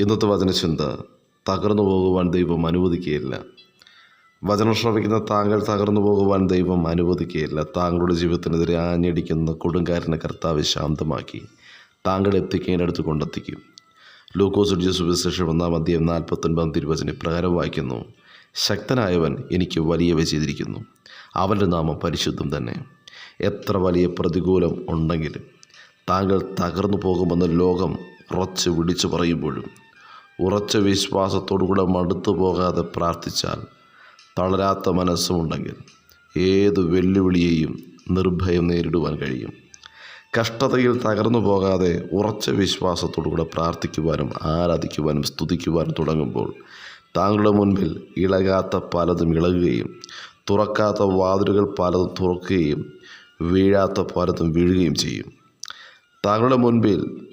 ഇന്നത്തെ വചനചിന്ത തകർന്നു പോകുവാൻ ദൈവം അനുവദിക്കുകയില്ല. വചനം ശ്രമിക്കുന്ന താങ്കൾ തകർന്നു പോകുവാൻ ദൈവം അനുവദിക്കുകയില്ല. താങ്കളുടെ ജീവിതത്തിനെതിരെ ആഞ്ഞടിക്കുന്ന കൊടുങ്കാരനെ കർത്താവ് ശാന്തമാക്കി. താങ്കൾ എത്തിക്കേണ്ടടുത്ത് കൊണ്ടെത്തിക്കും. ലൂക്കോസ് ജസുവിശേഷം സുവിശേഷം ഒന്നാം അധ്യയം നാൽപ്പത്തൊൻപതാം തിരുവചന പ്രകാരം വായിക്കുന്നു. ശക്തനായവൻ എനിക്ക് വലിയവ ചെയ്തിരിക്കുന്നു. അവന്റെ നാമം പരിശുദ്ധം തന്നെ. എത്ര വലിയ പ്രതികൂലം ഉണ്ടെങ്കിലും താങ്കൾ തകർന്നു പോകുമെന്ന് ലോകം ഉറച്ച് വിളിച്ചു പറയുമ്പോഴും ഉറച്ച വിശ്വാസത്തോടുകൂടെ മടുത്തു പോകാതെ പ്രാർത്ഥിച്ചാൽ തളരാത്ത മനസ്സുമുണ്ടെങ്കിൽ ഏത് വെല്ലുവിളിയെയും നിർഭയം നേരിടുവാൻ കഴിയും. കഷ്ടതയിൽ തകർന്നു പോകാതെ ഉറച്ച വിശ്വാസത്തോടുകൂടെ പ്രാർത്ഥിക്കുവാനും ആരാധിക്കുവാനും സ്തുതിക്കുവാനും തുടങ്ങുമ്പോൾ താങ്കളുടെ മുൻപിൽ ഇളകാത്ത പലതും ഇളകുകയും തുറക്കാത്ത വാതിലുകൾ പലതും തുറക്കുകയും വീഴാത്ത പലതും വീഴുകയും ചെയ്യും. താങ്കളുടെ മുൻപിൽ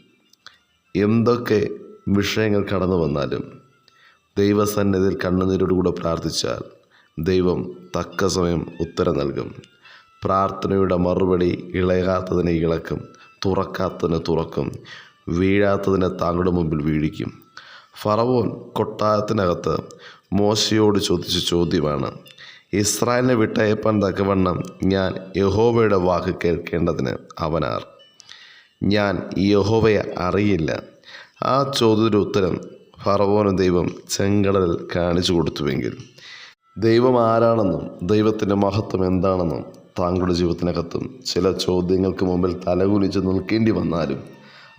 എന്തൊക്കെ വിഷയങ്ങൾ കടന്നു വന്നാലും ദൈവസന്നിധിയിൽ കണ്ണുനീരോടുകൂടെ പ്രാർത്ഥിച്ചാൽ ദൈവം തക്ക സമയം ഉത്തരം നൽകും. പ്രാർത്ഥനയുടെ മറുപടി ഇളകാത്തതിനെ ഇളക്കും തുറക്കാത്തതിനെ തുറക്കും വീഴാത്തതിനെ താങ്കളുടെ മുമ്പിൽ വീഴിക്കും. ഫറവോൻ കൊട്ടാരത്തിനകത്ത് മോശയോട് ചോദിച്ച ചോദ്യമാണ് ഇസ്രായേലിനെ വിട്ടയപ്പാൻ തക്കവണ്ണം ഞാൻ യഹോവയുടെ വാക്ക് കേൾക്കേണ്ടതിന് അവനാർ? ഞാൻ യഹോവയെ അറിയില്ല. ആ ചോദ്യത്തിന്റെ ഉത്തരം ഫറവോന് ദൈവം ചെങ്കടലിൽ കാണിച്ചു കൊടുത്തുവെങ്കിൽ. ദൈവം ആരാണെന്നും ദൈവത്തിന്റെ മഹത്വം എന്താണെന്നും താങ്കളുടെ ജീവിതത്തിനകത്തും ചില ചോദ്യങ്ങൾക്ക് മുമ്പിൽ തലകുനിച്ച് നിൽക്കേണ്ടി വന്നാലും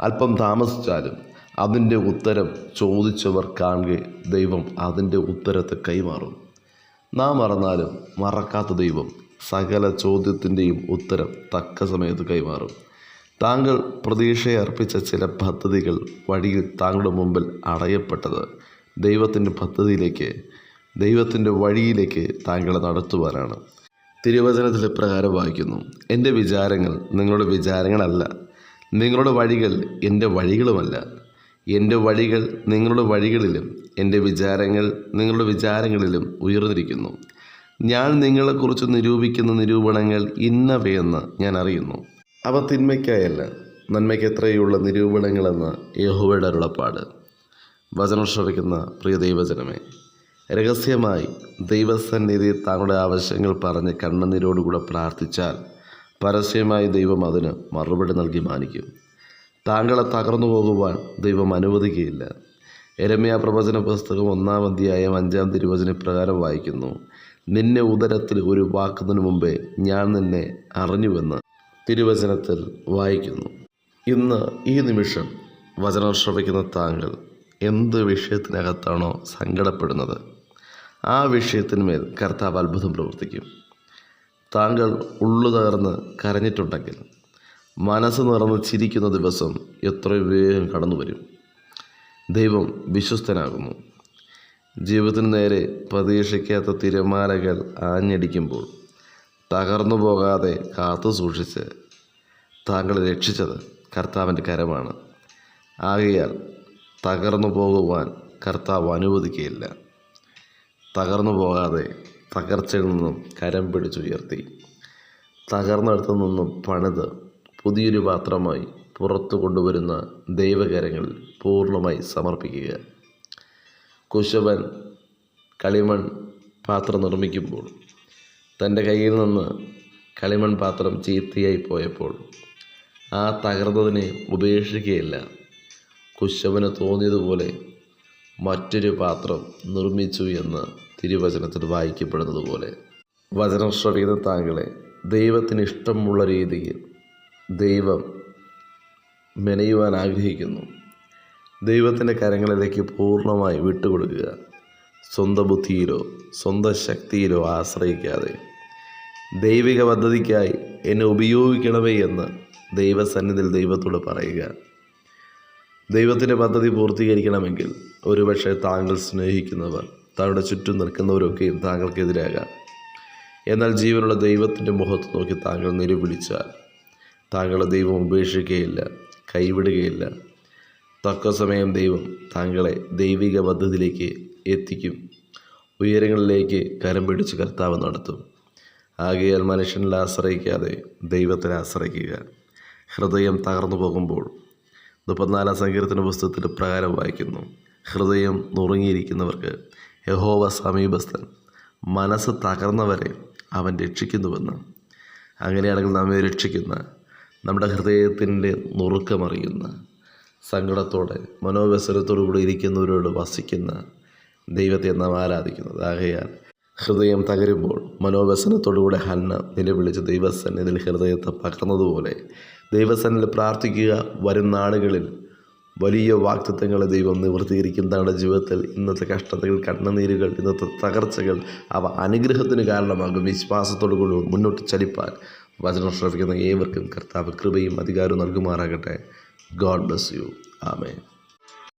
അല്പം താമസിച്ചാലും അതിന്റെ ഉത്തരം ചോദിച്ചവർ കാണുക ദൈവം അതിന്റെ ഉത്തരത്തെ കൈമാറും. നാം മറന്നാലും മറക്കാത്ത ദൈവം സകല ചോദ്യത്തിന്റെയും ഉത്തരം തക്ക സമയത്ത് കൈമാറും. താങ്കൾ പ്രതീക്ഷയെ അർപ്പിച്ച ചില പദ്ധതികൾ വഴിയിൽ താങ്കളുടെ മുമ്പിൽ അടയപ്പെട്ടത്. ദൈവത്തിന്റെ പദ്ധതിയിലേക്ക് ദൈവത്തിന്റെ വഴിയിലേക്ക് താങ്കളെ നടത്തുവാനാണ്. തിരുവചനത്തിൽ പ്രകാരം വായിക്കുന്നു. എന്റെ വിചാരങ്ങൾ നിങ്ങളുടെ വിചാരങ്ങളല്ല. നിങ്ങളുടെ വഴികൾ എന്റെ വഴികളുമല്ല. എന്റെ വഴികൾ നിങ്ങളുടെ വഴികളിലും എന്റെ വിചാരങ്ങൾ നിങ്ങളുടെ വിചാരങ്ങളിലും ഉയർന്നിരിക്കുന്നു. ഞാൻ നിങ്ങളെക്കുറിച്ച് നിരൂപിക്കുന്ന നിരൂപണങ്ങൾ ഇന്നവയെന്ന് ഞാൻ അറിയുന്നു. അവ തിന്മയ്ക്കായല്ല. നന്മയ്ക്ക് എത്രയുള്ള നിരൂപണങ്ങളെന്ന് യഹോവയുടെ അരുളപ്പാട്. വചനം ശ്രവിക്കുന്ന പ്രിയ ദൈവജനമേ രഹസ്യമായി ദൈവസന്നിധി താങ്കളുടെ ആവശ്യങ്ങൾ പറഞ്ഞ് കണ്ണുനീരോടുകൂടെ പ്രാർത്ഥിച്ചാൽ പരസ്യമായി ദൈവം അതിന് മറുപടി നൽകി മാനിക്കും. താങ്കളെ തകർന്നു പോകുവാൻ ദൈവം അനുവദിക്കുകയില്ല. എരമ്യ പ്രവചന പുസ്തകം ഒന്നാം അധ്യായം അഞ്ചാം തിരുവചന പ്രകാരം വായിക്കുന്നു നിന്നെ ഉദരത്തിൽ ഒരു വാക്കുന്നതിന് മുമ്പേ ഞാൻ നിന്നെ അറിഞ്ഞുവെന്ന് തിരുവചനത്തിൽ വായിക്കുന്നു. ഇന്ന് ഈ നിമിഷം വചനം ശ്രവിക്കുന്ന താങ്കൾ എന്ത് വിഷയത്തിനകത്താണോ സങ്കടപ്പെടുന്നത് ആ വിഷയത്തിന്മേൽ കർത്താവ് അത്ഭുതം പ്രവർത്തിക്കും. താങ്കൾ ഉള്ളു തകർന്ന് കരഞ്ഞിട്ടുണ്ടെങ്കിൽ മനസ്സ് നിറന്ന് ചിരിക്കുന്ന ദിവസം എത്ര വേഗം കടന്നു വരും. ദൈവം വിശ്വസ്തനാകുന്നു. ജീവിതത്തിന് നേരെ പ്രതീക്ഷിക്കാത്ത തിരമാലകൾ ആഞ്ഞടിക്കുമ്പോൾ തകർന്നു പോകാതെ കാത്തു സൂക്ഷിച്ച് താങ്കളെ രക്ഷിച്ചത് കർത്താവിന്റെ കരമാണ്. ആകയാൽ തകർന്നു പോകുവാൻ കർത്താവ് അനുവദിക്കുകയില്ല തകർന്നു പോകാതെ തകർച്ചയിൽ നിന്നും കരം പിടിച്ചുയർത്തി. തകർന്നിടത്തു നിന്നും പണിത് പുതിയൊരു പാത്രമായി പുറത്തു കൊണ്ടുവരുന്ന ദൈവകരങ്ങളിൽ പൂർണമായി സമർപ്പിക്കുക. കുശവൻ കളിമൺ പാത്രം നിർമ്മിക്കുമ്പോൾ തന്റെ കയ്യിൽ നിന്ന് കളിമൺ പാത്രം ചീത്തയായി പോയപ്പോൾ ആ തകർന്നതിനെ ഉപേക്ഷിക്കുകയില്ല. കുശവന് തോന്നിയതുപോലെ മറ്റൊരു പാത്രം നിർമ്മിച്ചു എന്ന് തിരുവചനത്തിൽ വായിക്കപ്പെടുന്നത് പോലെ വചനം താങ്കളെ ദൈവത്തിന് ഇഷ്ടമുള്ള രീതിയിൽ ദൈവം മെനയുവാൻ ആഗ്രഹിക്കുന്നു. ദൈവത്തിന്റെ കരങ്ങളിലേക്ക് പൂർണമായി വിട്ടുകൊടുക്കുക. സ്വന്തം ബുദ്ധിയിലോ സ്വന്തം ശക്തിയിലോ ആശ്രയിക്കാതെ. ദൈവിക പദ്ധതിക്കായി എന്നെ ഉപയോഗിക്കണമേ എന്ന് ദൈവസന്നിധിയിൽ ദൈവത്തോട് പറയുക. ദൈവത്തിന്റെ പദ്ധതി പൂർത്തീകരിക്കണമെങ്കിൽ ഒരുപക്ഷെ താങ്കൾ സ്നേഹിക്കുന്നവർ താങ്കളുടെ ചുറ്റും നിൽക്കുന്നവരൊക്കെയും താങ്കൾക്കെതിരാകാം. എന്നാൽ ജീവനുള്ള ദൈവത്തിന്റെ മുഖത്ത് നോക്കി താങ്കൾ നിലവിളിച്ചാൽ താങ്കളെ ദൈവം ഉപേക്ഷിക്കുകയില്ല കൈവിടുകയില്ല. തക്ക സമയം ദൈവം താങ്കളെ ദൈവിക പദ്ധതിയിലേക്ക് എത്തിക്കും. ഉയരങ്ങളിലേക്ക് കരം പിടിച്ച് കർത്താവ് നടത്തും. ആകയാൽ മനുഷ്യനിൽ ആശ്രയിക്കാതെ ദൈവത്തിൽ ആശ്രയിക്കുക. ഹൃദയം തകർന്നു പോകുമ്പോൾ മുപ്പത്തിനാലാം സങ്കീർത്തന പുസ്തകത്തിൽ പ്രകാരം വായിക്കുന്നു. ഹൃദയം നുറുങ്ങിയിരിക്കുന്നവർക്ക് യഹോവ സമീപസ്ഥൻ മനസ്സ് തകർന്നവരെ അവൻ രക്ഷിക്കുന്നുവെന്ന്. അങ്ങനെയാണെങ്കിൽ നമ്മെ രക്ഷിക്കുന്ന നമ്മുടെ ഹൃദയത്തിന്റെ നുറുക്കമറിയുന്ന സങ്കടത്തോടെ മനോവ്യസനത്തോടുകൂടി ഇരിക്കുന്നവരോട് വസിക്കുന്ന ദൈവത്തെ നാം ആരാധിക്കുന്നത്. ആകയാൽ ഹൃദയം തകരുമ്പോൾ മനോവ്യസനത്തോടുകൂടെ ഹന്ന നിലവിളിച്ച് ദൈവസന്നിധിയിൽ ഹൃദയത്തെ പകർന്നതുപോലെ ദൈവസന്നിധിയിൽ പ്രാർത്ഥിക്കുക. വരും നാളുകളിൽ വലിയ വാക്തത്വങ്ങളെ ദൈവം നിവർത്തീകരിക്കും തങ്ങളുടെ ജീവിതത്തിൽ ഇന്നത്തെ കഷ്ടതകൾ കണ്ണുനീരുകൾ ഇന്നത്തെ തകർച്ചകൾ അവ അനുഗ്രഹത്തിന് കാരണമാകും. വിശ്വാസത്തോടു കൂടി മുന്നോട്ട് ചലിപ്പാൻ വചനം ശ്രമിക്കുന്ന ഏവർക്കും കർത്താവ് കൃപയും അധികാരവും നൽകുമാറാകട്ടെ. God bless you. ആമേ